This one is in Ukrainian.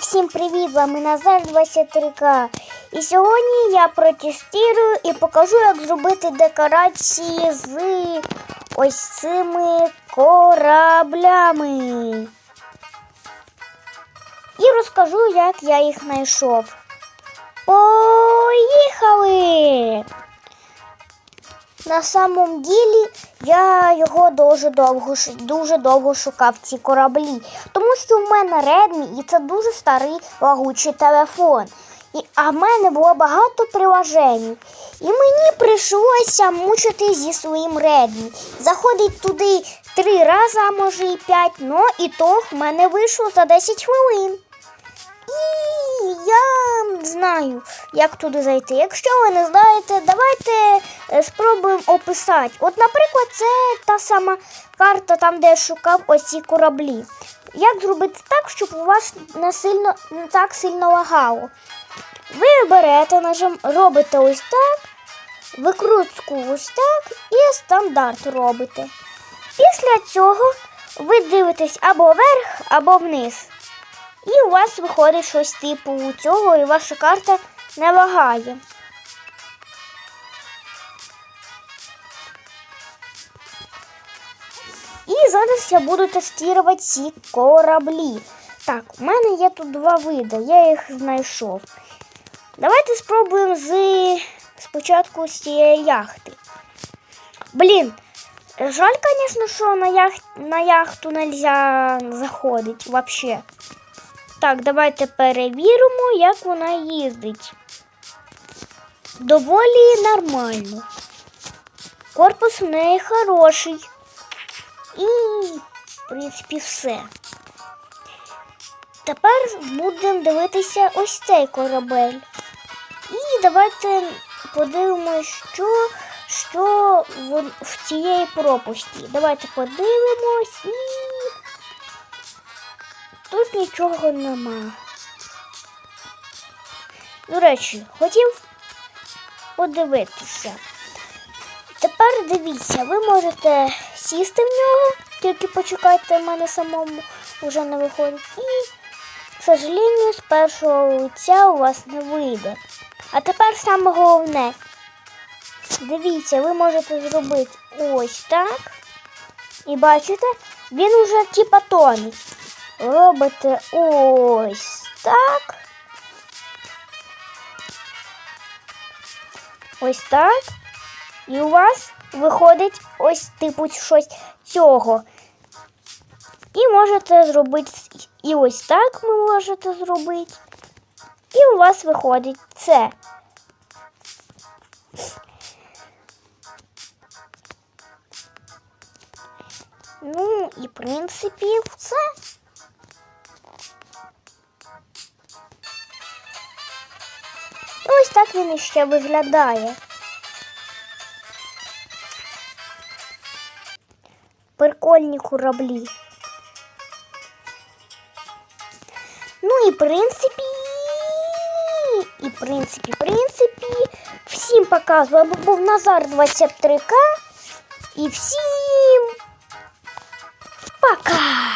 всім привіт! Вами Назар 23К. І сьогодні я протестую і покажу, як зробити декорації з ось цими кораблями. І розкажу, як я їх знайшов. Поїхали! На самом ділі я його дуже довго дуже довго шукав ці кораблі, тому що в мене Redmi і це дуже старий лагучий телефон. І, а в мене було багато приложень. І мені прийшлося мучити зі своїм Redmi. Заходить туди три рази, а може і п'ять, ну і то в мене вийшло за 10 хвилин. І я знаю, як туди зайти. Якщо ви не знаєте, давайте е, спробуємо описати. От, наприклад, це та сама карта, там, де я шукав ось ці кораблі. Як зробити так, щоб у вас не сильно не так сильно лагало? Ви берете, нажим, робите ось так, викрутку ось так і стандарт робите. Після цього ви дивитесь або вверх, або вниз. І у вас виходить щось типу цього, і ваша карта не лагає. І зараз я буду тестувати ці кораблі. Так, у мене є тут два види, я їх знайшов. Давайте спробуємо з спочатку з цієї яхти. Блін, жаль, звісно, що на, яхт, на яхту нельзя заходити взагалі. Так, давайте перевіримо, як вона їздить. Доволі нормально. Корпус у неї хороший. І, в принципі, все. Тепер будемо дивитися ось цей корабель. І давайте подивимось, що, що в, в цієї пропусті. Давайте подивимось і. Тут нічого нема. До речі, хотів подивитися. Тепер дивіться, ви можете сісти в нього, тільки почекайте, в мене самому вже не виходить. І, к сожалению, з першого лиця у вас не вийде. А тепер саме головне. Дивіться, ви можете зробити ось так. І бачите, він уже типа тонуть робите ось так. Ось так. І у вас виходить ось типу щось цього. І можете зробити і ось так ви можете зробити. І у вас виходить це. Ну, і в принципі все. Ось так він іще виглядає. Прикольні кораблі. Ну і принципі, і принципі, принципі, всім показую, бо був Назар 23К. І всім пока!